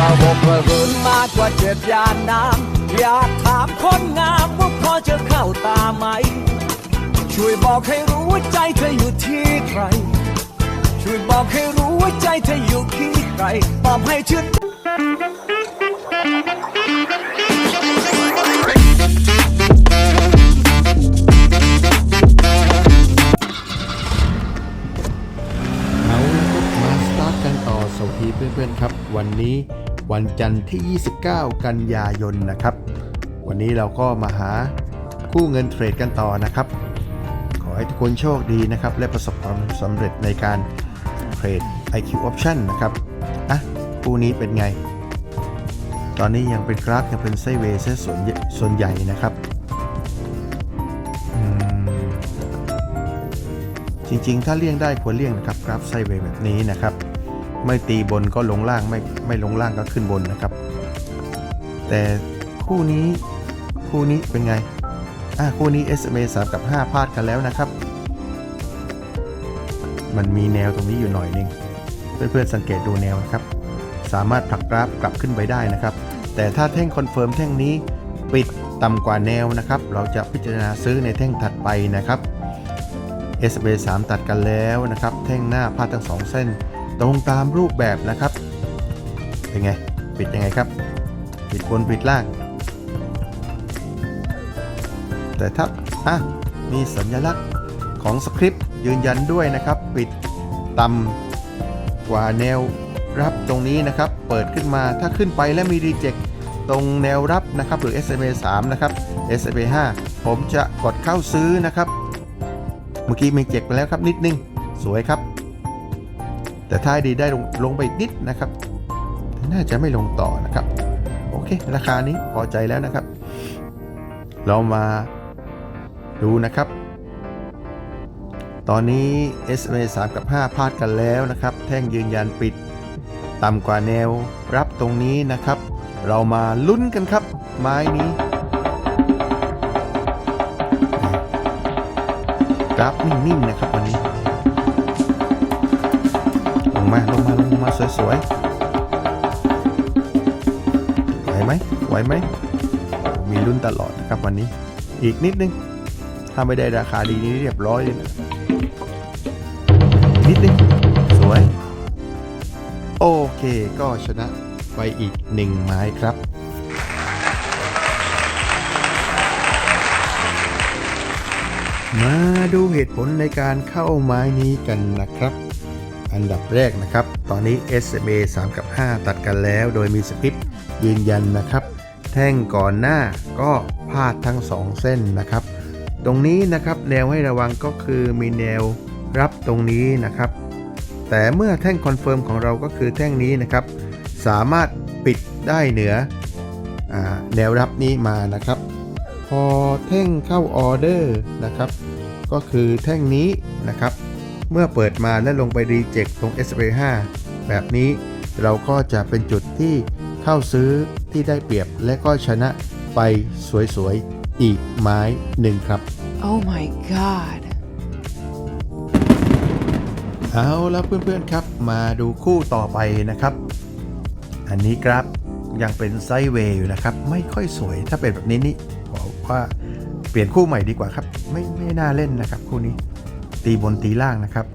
ระหกระหืนมากกว่าเจ็ดยานน้ำอยากถามคนงามว่าพอจะเข้าตาไหม ช่วยบอกให้รู้ว่าใจเธออยู่ที่ใคร ช่วยบอกให้รู้ว่าใจเธออยู่ที่ใครตอบให้ชื่นเอาละครับมาสตาร์ทกันต่อสวัสดีเพื่อนๆครับ วันนี้ วันจันทร์ที่ 29 กันยายนนะครับ วันนี้เราก็มาหาคู่เงินเทรดกันต่อนะครับ ขอให้ทุกคนโชคดีนะครับ และประสบความสำเร็จในการเทรด IQ Option นะครับอะคู่นี้เป็นไง ตอนนี้ยังเป็นกราฟยังเป็นไซเวย์ส่วนส่วนใหญ่นะครับจริงๆ ถ้าเลี่ยงได้ควรเลี่ยงนะครับกราฟไซเวย์แบบนี้นะครับ ไม่ตีบนก็ลงล่างไม่ไม่ลงล่างก็ขึ้นบนนะครับ แต่คู่นี้คู่นี้เป็นไงอะคู่นี้ SMA 3 กับ 5พลาดกันแล้วนะครับ มันมีแนวตรงนี้อยู่หน่อยนึงเพื่อนๆสังเกตดูแนวนะครับ สามารถผลักกราฟกลับขึ้นไปได้นะครับ แต่ถ้าแท่งคอนเฟิร์มแท่งนี้ปิดต่ำกว่าแนวนะครับ เราจะพิจารณาซื้อในแท่งถัดไปนะครับ SB 3 ตัดกันแล้วนะครับ แท่งหน้าพาดทั้งสองเส้น ตรงตามรูปแบบนะครับ เป็นไง ปิดยังไงครับ ปิดบนปิดล่าง แต่ถ้าอะมีสัญลักษณ์ของสคริปต์ยืนยันด้วยนะครับ ปิดต่ำกว่าแนวรับตรงนี้นะครับ เปิดขึ้นมาถ้าขึ้นไปและมีรีเจ็คตรงแนวรับนะครับ หรือ SMA 3นะครับ SMA 5ผมจะกดเข้าซื้อนะครับ เมื่อกี้มีเจ็กไปแล้วครับนิดนึง สวยครับ แต่ท้าดีได้ลงลงไปนิดนะครับ น่าจะไม่ลงต่อนะครับ โอเค ราคานี้พอใจแล้วนะครับ เรามาดูนะครับ ตอนนี้ SMA 3 กับ 5 พลาดกันแล้วนะครับ แท่งยืนยันปิด ต่ำกว่าแนวรับตรงนี้นะครับ เรามาลุ้นกันครับ ไม้นี้กราฟนิ่งๆนะครับวันนี้ มาลงมาลงมาสวยๆไหวไหมไหวไหมมีลุ้นตลอดนะครับวันนี้ อีกนิดนึง ถ้าไม่ได้ราคาดีนี้เรียบร้อยเลยนะนิดนึง สวย โอเคก็ชนะไปอีกหนึ่งไม้ครับมาดูเหตุผลในการเข้าไม้นี้กันนะครับ อันดับแรกนะครับ ตอนนี้ SMA 3 กับ 5 ตัดกันแล้ว โดยมีสคริปต์ยืนยันนะครับ แท่งก่อนหน้าก็พาดทั้ง 2 เส้นนะครับ ตรงนี้นะครับแนวให้ระวังก็คือมีแนวรับตรงนี้นะครับ แต่เมื่อแท่งคอนเฟิร์มของเราก็คือแท่งนี้นะครับ สามารถปิดได้เหนืออแนวรับนี้มานะครับ พอแท่งเข้าออเดอร์นะครับ ก็คือแท่งนี้นะครับ เมื่อเปิดมาและลงไปรีเจ็คตรง s อ5แบบนี้เราก็จะเป็นจุดที่เข้าซื้อที่ได้เปรียบและก็ชนะไปสวยๆ อีกไม้หนึ่งครับ Oh my god. เอาแล้วเพื่อนๆครับ มาดูคู่ต่อไปนะครับ อันนี้ครับยังเป็นไซด์เวย์อยู่นะครับ ไม่ค่อยสวยถ้าเป็นแบบนี้นี่ขอว่าเปลี่ยนคู่ใหม่ดีกว่าครับ ไม่ไม่น่าเล่นนะครับคู่นี้ ตีบนตีล่างนะครับ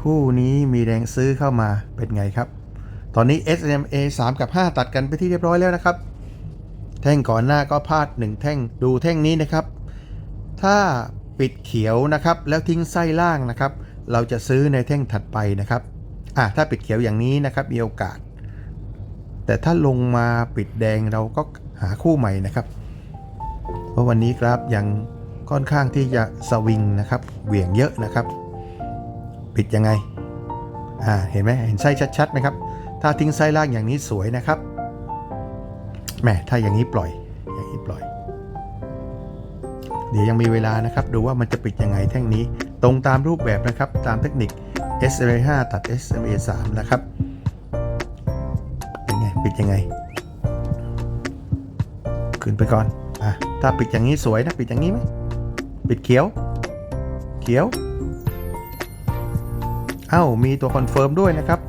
คู่นี้มีแรงซื้อเข้ามาเป็นไงครับ ตอนนี้ SMA 3 กับ 5 ตัดกันไปที่เรียบร้อยแล้วนะครับ แท่งก่อนหน้าก็พลาด 1 แท่งดูแท่งนี้นะครับ ถ้าปิดเขียวนะครับ แล้วทิ้งไส้ล่างนะครับ เราจะซื้อในแท่งถัดไปนะครับอะถ้าปิดเขียวอย่างนี้นะครับมีโอกาส แต่ถ้าลงมาปิดแดงเราก็หาคู่ใหม่นะครับ เพราะวันนี้ครับยัง ค่อนข้างที่จะสวิงนะครับเหวี่ยงเยอะนะครับ ปิดยังไงอ่าเห็นไหมเห็นไส้ชัดๆไหมครับ ถ้าทิ้งไส้ล่างอย่างนี้สวยนะครับแหมถ้าอย่างนี้ปล่อยอย่างนี้ปล่อย เดี๋ยวยังมีเวลานะครับ ดูว่ามันจะปิดยังไงแท่งนี้ ตรงตามรูปแบบนะครับ ตามเทคนิค SMA 5ตัด SMA 3นะครับเป็นไงปิดยังไงขึ้นไปก่อนอะถ้าปิดอย่างนี้สวยนะ ปิดอย่างนี้ไหม ปิดเขียว เขียว เอ้า มีตัวคอนเฟิร์มด้วยนะครับ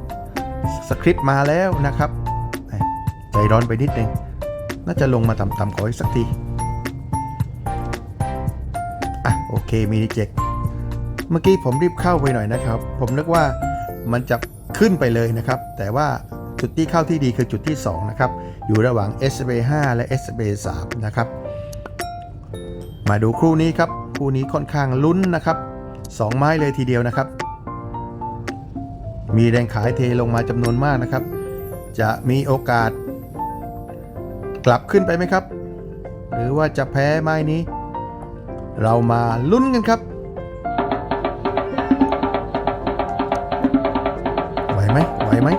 สคริปต์มาแล้วนะครับ ใจร้อนไปนิดนึง น่าจะลงมาต่ำๆขออีกสักที อะ โอเคมีรีเจ็คเมื่อกี้ผมรีบเข้าไปหน่อยนะครับ ผมนึกว่ามันจะขึ้นไปเลยนะครับ แต่ว่าจุดที่เข้าที่ดีคือจุดที่ 2 นะครับ อยู่ระหว่าง SB 5 และ SB 3 นะครับ มาดูคู่นี้ครับ คู่นี้ค่อนข้างลุ้นนะครับ 2 ไม้เลยทีเดียวนะครับ มีแรงขายเทลงมาจำนวนมากนะครับ จะมีโอกาส กลับขึ้นไปไหมครับ หรือว่าจะแพ้ไม้นี้ เรามาลุ้นกันครับไหวไหมไหวไหม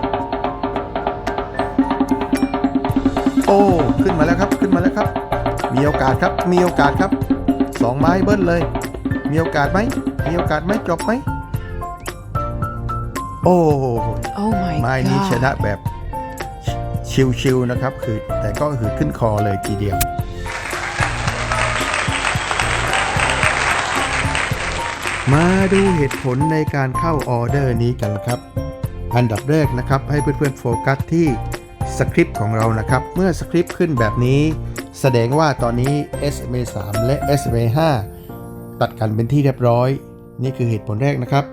โอ้ขึ้นมาแล้วครับขึ้นมาแล้วครับ มีโอกาสครับมีโอกาสครับ สองไม้เบิ้ลเลย มีโอกาสไหม มีโอกาสไหมจบไหม โอ้ Oh my ไม้นี้ช god. นะแบบชิวๆนะครับ คือแต่ก็คือขึ้นคอเลยทีเดียว มาดูเหตุผลในการเข้าออเดอร์นี้กันครับ อันดับแรกนะครับให้เพื่อนๆโฟกัสที่สคริปต์ของเรานะครับ เมื่อสคริปต์ขึ้นแบบนี้ แสดงว่าตอนนี้ SMA 3 และ SMA 5ตัดกันเป็นที่เรียบร้อย นี่คือเหตุผลแรกนะครับ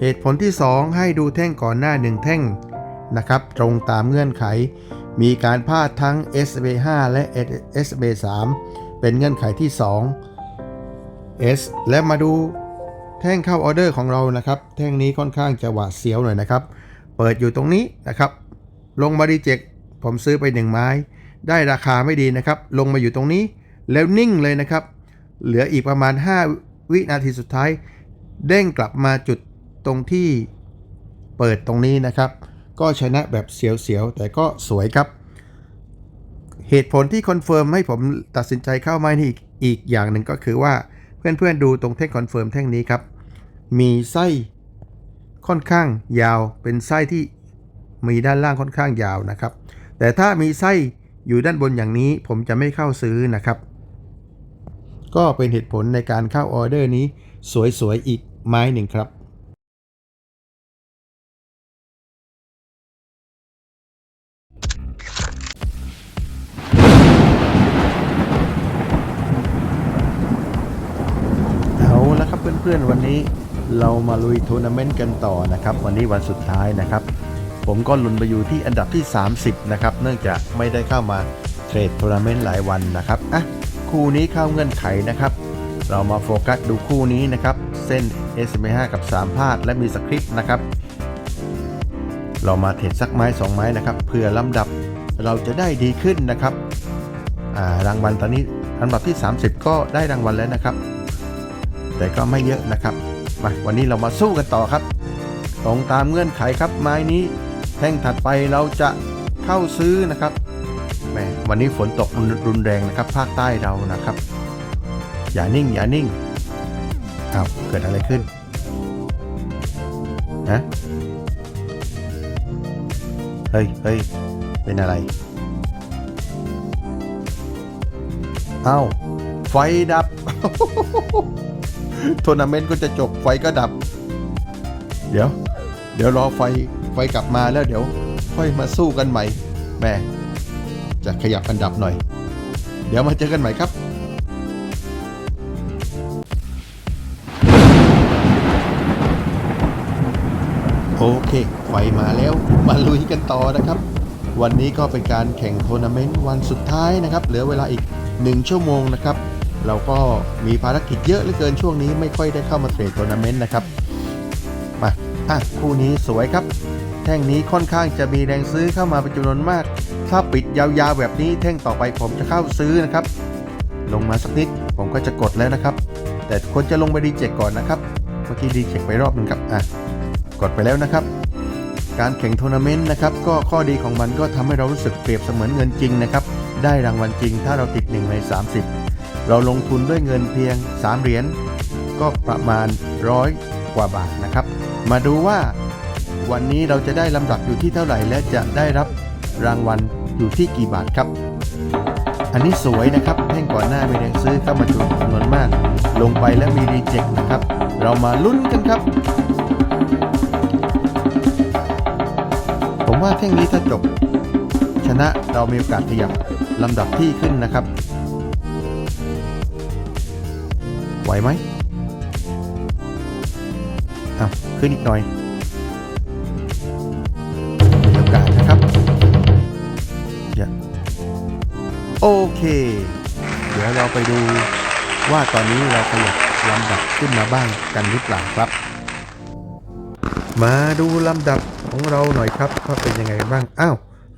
เหตุผลที่ 2 ให้ดูแท่งก่อนหน้า 1 แท่งนะครับ ตรงตามเงื่อนไข มีการพลาดทั้ง SB 5และ SB 3เป็นเงื่อนไขที่ 2 S และมาดูแท่งเข้าออเดอร์ของเรานะครับ แท่งนี้ค่อนข้างจะหวาดเสียวหน่อยนะครับ เปิดอยู่ตรงนี้นะครับ ลงมาดีเจ็คผมซื้อไป 1 ไม้ ได้ราคาไม่ดีนะครับ ลงมาอยู่ตรงนี้ แล้วนิ่งเลยนะครับ เหลืออีกประมาณ 5 วินาทีสุดท้าย เด้งกลับมาจุดตรงที่เปิดตรงนี้นะครับ ก็ชนะแบบเสียวๆ แต่ก็สวยครับ เหตุผลที่คอนเฟิร์มให้ผมตัดสินใจเข้ามานี่อีกอีกอย่างหนึ่งก็คือว่าเพื่อนๆดูตรงแท่งคอนเฟิร์มแท่งนี้ครับ มีไส้ค่อนข้างยาวเป็นไส้ที่มีด้านล่างค่อนข้างยาวนะครับ แต่ถ้ามีไส้ อยู่ด้านบนอย่างนี้ผมจะไม่เข้าซื้อนะครับ ก็เป็นเหตุผลในการเข้าออเดอร์นี้สวยๆอีกไม้หนึ่งครับเอาละครับเพื่อนๆวันนี้เรามาลุยทัวร์นาเมนต์กันต่อนะครับ วันนี้วันสุดท้ายนะครับ ผมก็ลุนไปอยู่ที่อันดับที่ 30 นะครับ เนื่องจากไม่ได้เข้ามาเทรดทัวร์นาเมนต์หลายวันนะครับอะคู่นี้เข้าเงื่อนไขนะครับ เรามาโฟกัสดูคู่นี้นะครับ เส้น s m 5กับ 3 พาดและมีสคริปต์นะครับ เรามาเทรดสักไม้ 2 ไม้นะครับเพื่อลำดับเราจะได้ดีขึ้นนะครับอ่ารางวัลตอนนี้อันดับที่ 30 ก็ได้รางวัลแล้วนะครับ แต่ก็ไม่เยอะนะครับมาวันนี้เรามาสู้กันต่อครับ ตรงตามเงื่อนไขครับไม้นี้ แท่งถัดไปเราจะเข้าซื้อนะครับแหมวันนี้ฝนตกรุนแรงนะครับ ภาคใต้เรานะครับ อย่านิ่ง อย่านิ่งอ้าวเกิดอะไรขึ้นฮะเฮ้ยเฮ้ยเป็นอะไรเอ้าไฟดับทัวร์นาเมนต์ก็จะจบไฟก็ดับ เดี๋ยว เดี๋ยวรอไฟ ไฟกลับมาแล้วเดี๋ยวค่อยมาสู้กันใหม่แม่จะขยับอันดับหน่อย เดี๋ยวมาเจอกันใหม่ครับโอเค ไฟมาแล้ว มาลุยกันต่อนะครับ วันนี้ก็เป็นการแข่งทัวร์นาเมนต์วันสุดท้ายนะครับ เหลือเวลาอีก 1 ชั่วโมงนะครับ เราก็มีภารกิจเยอะเหลือเกินช่วงนี้ไม่ค่อยได้เข้ามาเทรดทัวร์นาเมนต์นะครับ มา อะ คู่นี้สวยครับ แท่งนี้ค่อนข้างจะมีแรงซื้อเข้ามาเป็นจำนวนมาก ถ้าปิดยาวๆแบบนี้แท่งต่อไปผมจะเข้าซื้อนะครับ ลงมาสักนิดผมก็จะกดแล้วนะครับ แต่ควรจะลงไปดีเจ็ก่อนนะครับ เมื่อกี้ดีเจ็ไปรอบหนึงครับอะกดไปแล้วนะครับ การแข่งทัวร์นาเมนต์นะครับก็ข้อดีของมันก็ทำให้เรารู้สึกเปรียบเสมือนเงินจริงนะครับ ได้รางวัลจริงถ้าเราติด1ใน30 เราลงทุนด้วยเงินเพียง 3 เหรียญก็ประมาณร้อยกว่าบาทนะครับ มาดูว่า วันนี้เราจะได้ลำดับอยู่ที่เท่าไหร่ และจะได้รับรางวัลอยู่ที่กี่บาทครับ อันนี้สวยนะครับแท่งก่อนหน้ามีแรงซื้อเข้ามาจำนวนมาก ลงไปแล้วมีรีเจ็คนะครับ เรามาลุ้นกันครับ ผมว่าแท่งนี้ถ้าจบ ชนะเรามีโอกาสขยับลำดับที่ขึ้นนะครับ ไหวไหมอ้าวขึ้นอีกหน่อย โอเค เดี๋ยวเราไปดูว่าตอนนี้เราขยับลำดับขึ้นมาบ้างกันหรือเปล่าครับ มาดูลำดับของเราหน่อยครับว่าเป็นยังไงบ้าง อ้าว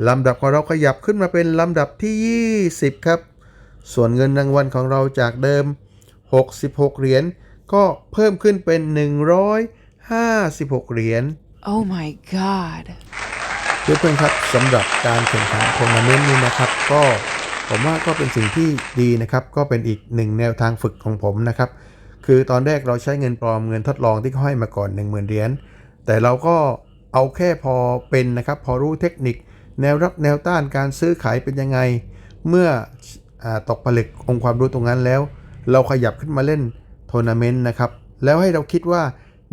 ลำดับของเราขยับขึ้นมาเป็นลำดับที่ 20 ครับ ส่วนเงินรางวัลของเราจากเดิม 66 เหรียญก็เพิ่มขึ้นเป็น 156 เหรียญ Oh my god. เพื่อนๆครับสำหรับการแข่งขันทัวร์นาเมนต์นี้นะครับ ก็ ผมว่าก็เป็นสิ่งที่ดีนะครับ ก็เป็นอีกหนึ่งแนวทางฝึกของผมนะครับ คือตอนแรกเราใช้เงินปลอมเงินทดลองที่เขาให้มาก่อน 10,000เหรียญแต่เราก็เอาแค่พอเป็นนะครับ พอรู้เทคนิค แนวรับแนวต้านการซื้อขายเป็นยังไง เมื่ออตกผลึกองค์ความรู้ตรงนั้นแล้ว เราขยับขึ้นมาเล่นทัวร์นาเมนต์นะครับ แล้วให้เราคิดว่า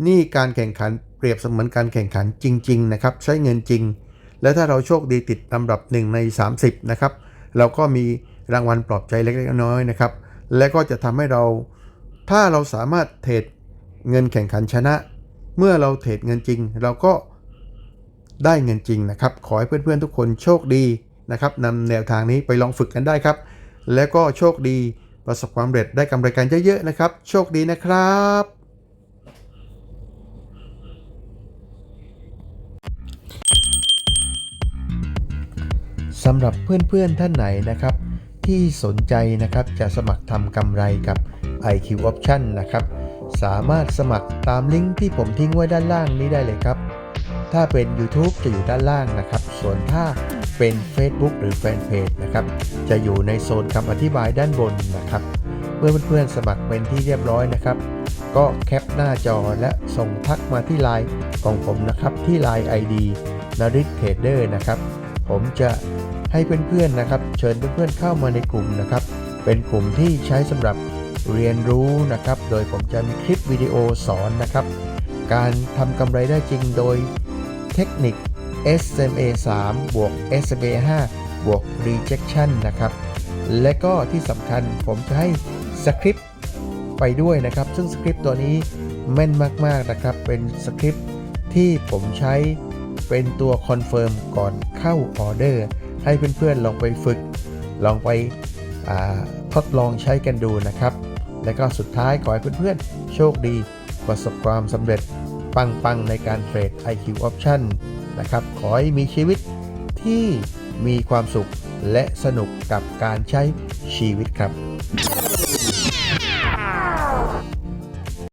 นี่การแข่งขันเปรียบเสมือนการแข่งขันจริง ๆ นะครับ ใช้เงินจริง และถ้าเราโชคดีติดลำดับ1ใน 30 นะครับ เราก็มีรางวัลปลอบใจเล็กๆน้อยๆนะครับ และก็จะทำให้เรา ถ้าเราสามารถเทรดเงินแข่งขันชนะ เมื่อเราเทรดเงินจริง เราก็ได้เงินจริงนะครับ ขอให้เพื่อนๆทุกคนโชคดีนะครับนำแนวทางนี้ไปลองฝึกกันได้ครับ แล้วก็โชคดีประสบความสำเร็จได้กำไรกันเยอะๆนะครับ โชคดีนะครับ สำหรับเพื่อนๆท่านไหนนะครับ ที่สนใจนะครับจะสมัครทำกำไรกับ IQ Option นะครับ สามารถสมัครตามลิงก์ที่ผมทิ้งไว้ด้านล่างนี้ได้เลยครับ ถ้าเป็น YouTube จะอยู่ด้านล่างนะครับ ส่วนถ้าเป็น Facebook หรือแฟนเพจนะครับ จะอยู่ในโซนคำอธิบายด้านบนนะครับ เมื่อเพื่อนๆสมัครเป็นที่เรียบร้อยนะครับ ก็แคปหน้าจอและส่งทักมาที่ไลน์ของผมนะครับที่ Line ID นาริทเทรดเดอร์นะครับ ผมจะ ให้เพื่อนๆนะครับ เชิญเพื่อนๆเข้ามาในกลุ่มนะครับ เป็นกลุ่มที่ใช้สำหรับเรียนรู้นะครับ โดยผมจะมีคลิปวิดีโอสอนนะครับ การทำกำไรได้จริงโดยเทคนิค SMA 3 บวก SMA 5 บวก rejection นะครับ และก็ที่สำคัญผมจะให้สคริปต์ไปด้วยนะครับ ซึ่งสคริปต์ตัวนี้แม่นมากๆนะครับ เป็นสคริปต์ที่ผมใช้เป็นตัวคอนเฟิร์มก่อนเข้าออเดอร์ ให้เพื่อนๆลองไปฝึก ลองไปทดลองใช้กันดูนะครับ และก็สุดท้ายขอให้เพื่อนๆ โชคดี ประสบความสำเร็จปังๆ ในการเทรด IQ Option นะครับ ขอให้มีชีวิตที่มีความสุขและสนุกกับการใช้ชีวิตครับ